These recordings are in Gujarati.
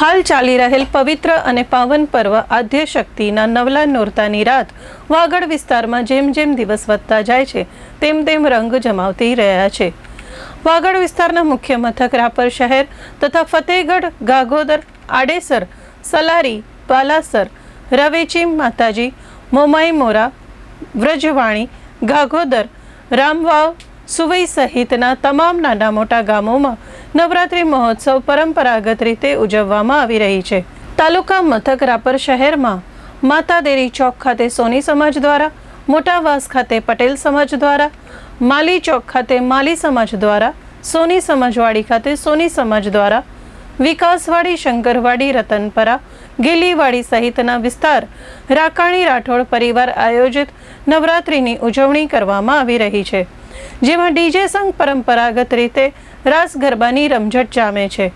હાલ ચાલી રહેલ પવિત્ર અને પાવન પર્વ આદ્ય શક્તિના નવલા નોરતાની રાત વાગડ વિસ્તારમાં જેમ જેમ દિવસ વધતા જાય છે, તેમ તેમ રંગ જમાવતી રહ્યા છે. વાગડ વિસ્તારના મુખ્ય મથક રાપર શહેર તથા ફતેહગઢ, ગાગોદર, આડેસર, સલારી બાલાસર રવેચી, માતાજી, મોમાઈ મોરા, વ્રજવાણી, ગાગોદર, રામવાવ સુવઈ સહિતના તમામ નાના મોટા ગામોમાં નવરાત્રિ મહોત્સવ પરંપરાગત રીતે ઉજવવામાં આવી રહી છે. તાલુકા મથક રાપર શહેરમાં માતા દેરી ચોક ખાતે સોની સમાજ દ્વારા, મોટાવાસ ખાતે પટેલ સમાજ દ્વારા, માલી ચોક ખાતે માલી સમાજ દ્વારા, સોની સમાજવાડી ખાતે સોની સમાજ દ્વારા, વિકાસવાડી, શંકરવાડી, રતનપરા, ગેલીવાડી સહિતના વિસ્તાર, રાકાણી રાઠોડ પરિવાર આયોજિત નવરાત્રિની ઉજવણી કરવામાં આવી રહી છે. જેમાં ડીજે સંઘ પરંપરાગત રીતે રાસ ગરબાની રમઝટ જામે છે.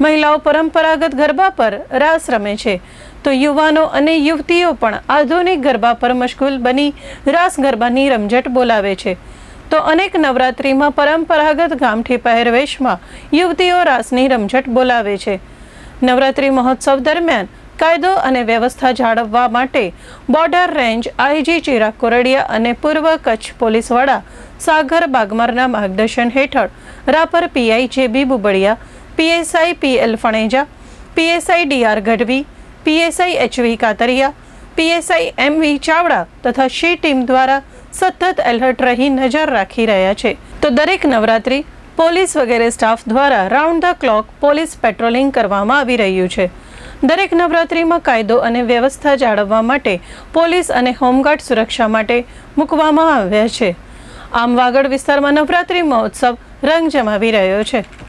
મહિલાઓ પરંપરાગત ગરબા પર રાસ રમે છે. તો યુવાનો અને યુવતીઓ પણ આધુનિક ગરબા પર મશગુલ બની રાસ ગરબાની રમઝટ બોલાવે છે. તો અનેક નવરાત્રિમાં પરંપરાગત ગામઠી પહેરવેશમાં યુવતીઓ રાસની રમઝટ બોલાવે છે. નવરાત્રિ મહોત્સવ દરમિયાન કાયદો અને વ્યવસ્થા જાળવવા માટે border range, IG Chirag Kordiya અને પૂર્વ કચ્છ પોલીસ વડા સાગર બાગમારના માર્ગદર્શન હેઠળ Rapar PI JB Bubadiya, PSI PL Phaneja, PSI DR Gadhvi, PSI HV Katariya, PSI MV Chavda તથા શી ટીમ દ્વારા સતત એલર્ટ રહી નજર રાખી રહ્યા છે. તો દરેક નવરાત્રી પોલીસ વગેરે સ્ટાફ દ્વારા round the clock police patrolling કરવામાં આવી રહ્યું છે. દરેક નવરાત્રિમાં કાયદો અને વ્યવસ્થા જાળવવા માટે પોલીસ અને હોમગાર્ડ સુરક્ષા માટે મૂકવામાં આવ્યા છે. આમ વાગડ વિસ્તારમાં નવરાત્રિ મહોત્સવ રંગ જમાવી રહ્યો છે.